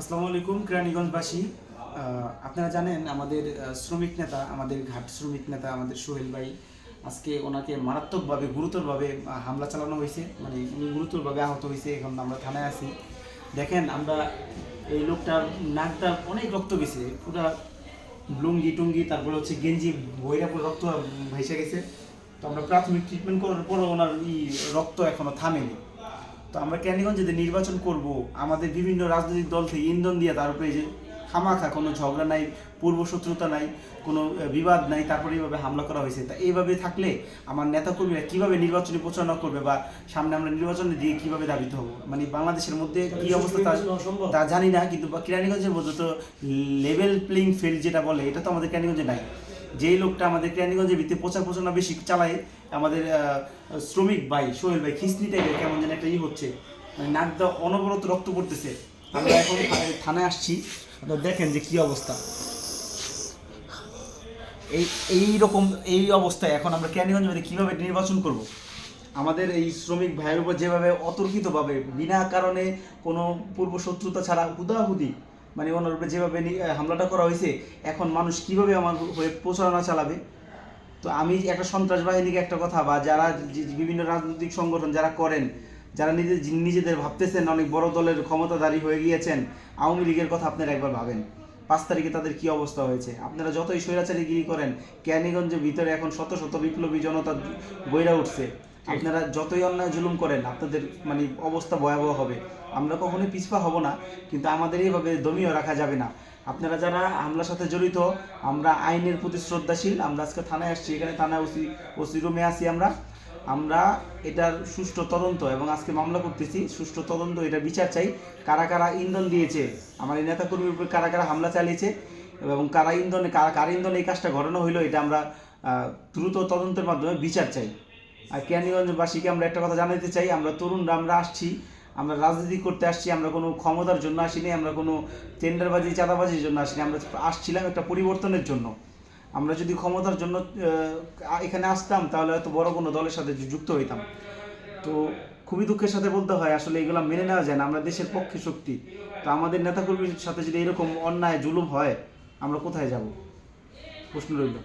আসসালামু আলাইকুম, কেরানীগঞ্জবাসী। আপনারা জানেন আমাদের শ্রমিক নেতা, আমাদের ঘাট শ্রমিক নেতা আমাদের সোহেল ভাই, আজকে ওনাকে মারাত্মকভাবে, গুরুতরভাবে হামলা চালানো হয়েছে। মানে উনি গুরুতরভাবে আহত হয়েছে, এখন আমরা থানায় আছি। দেখেন, আমরা এই লোকটার নাকটা অনেক রক্ত গেছে, পুরা লুঙ্গি টুঙ্গি, তারপরে হচ্ছে গেঞ্জি বইরা পুরো রক্ত ভেসে গেছে। তো আমরা প্রাথমিক ট্রিটমেন্ট করার পরও ওনার ই রক্ত এখনও থামেনি। তো আমরা ক্যানিগঞ্জে যে নির্বাচন করব আমাদের বিভিন্ন রাজনৈতিক দল থেকে ইন্ধন দিয়ে তার উপরে যে খামাখা কোনো ঝগড়া নাই পূর্ব শত্রুতা নাই কোনো বিবাদ নাই তারপরে এইভাবে হামলা করা হয়েছে। তা এইভাবে থাকলে আমার নেতাকর্মীরা কীভাবে নির্বাচনী প্রচারণা করবে বা সামনে আমরা নির্বাচনে দিয়ে কীভাবে দাবিত হব? মানে বাংলাদেশের মধ্যে কি অবস্থা তা তা জানি না কিন্তু বা কেরানীগঞ্জের মধ্যে তো লেভেল প্লেইং ফিল্ড যেটা বলে এটা তো আমাদের কেরানীগঞ্জে নাই। যেই লোকটা আমাদের কেরানীগঞ্জের ভিত্তিতে প্রচার প্রচারণা বেশি চালায়, আমাদের শ্রমিক ভাই, সোহেল ভাই খিস্তি টাইপের কেমন যেন একটা ই হচ্ছে মানে নাক দা অনবরত রক্ত পড়তেছে। আমরা এখন থানায় আসছি দেখেন যে কি অবস্থা। এই এই রকম, এই অবস্থায় এখন আমরা কেরানীগঞ্জ কীভাবে নির্বাচন করব? আমাদের এই শ্রমিক ভাইয়ের উপর যেভাবে অতর্কিতভাবে, বিনা কারণে কোনো পূর্ব শত্রুতা ছাড়া হুদাহুদি মানে ওনার উপরে যেভাবে হামলাটা করা হয়েছে, এখন মানুষ কীভাবে আমার হয়ে প্রচারণা চালাবে? তো আমি একটা সন্ত্রাস বাহিনীকে একটা কথা, বা যারা বিভিন্ন রাজনৈতিক সংগঠন যারা করেন, যারা নিজের নিজেদের ভাবতেছেন অনেক বড় দলের ক্ষমতাধারী হয়ে গিয়েছেন, আওয়ামী লীগের কথা আপনারা একবার ভাবেন। পাঁচ তারিখে তাদের কি অবস্থা হয়েছে? আপনারা যতই স্বৈরাচারীগিরি করেন ক্যানিগঞ্জের ভিতরে এখন শত শত বিপ্লবী জনতা বইরা উঠছে। আপনারা যতই অন্যায় জুলুম করেন, আপনাদের মানে অবস্থা ভয়াবহ হবে। আমরা কখনোই পিছপা হব না, কিন্তু আমাদের এইভাবে দমিও রাখা যাবে না। আপনারা যারা হামলার সাথে জড়িত, আমরা আইনের প্রতি শ্রদ্ধাশীল, আমরা আজকে থানায় আসছি, এখানে থানায় ওসি ওসি রুমে আছি আমরা। আমরা এটার সুষ্ঠু তদন্ত এবং আজকে মামলা করতেছি, সুষ্ঠু তদন্ত, এটা বিচার চাই। কারা কারা ইন্ধন দিয়েছে? আমার এই নেতাকর্মীর উপর কারা কারা হামলা চালিয়েছে? এবং কারা ইন্ধনে, কারা, কার ইন্ধনে এই কাজটা ঘটানো হইল, এটা আমরা দ্রুত তদন্তের মাধ্যমে বিচার চাই। আর কেরানীগঞ্জবাসীকে আমরা একটা কথা জানাতে চাই, আমরা তরুণরা, আমরা আসছি, আমরা রাজনীতি করতে আসছি, আমরা কোনো ক্ষমতার জন্য আসিনি, আমরা কোনো টেন্ডারবাজি, চাঁদাবাজির জন্য আসিনি, আমরা আসছিলাম একটা পরিবর্তনের জন্য। আমরা যদি ক্ষমতার জন্য এখানে আসতাম, তাহলে হয়তো বড় কোনো দলের সাথে যুক্ত হইতাম। তো খুবই দুঃখের সাথে বলতে হয়, আসলে এগুলো মেনে নেওয়া যায় না, আমরা দেশের পক্ষে শক্তি। তো আমাদের নেতাকর্মীর সাথে যদি এরকম অন্যায়, জুলুম হয়, আমরা কোথায় যাব? প্রশ্ন রইল।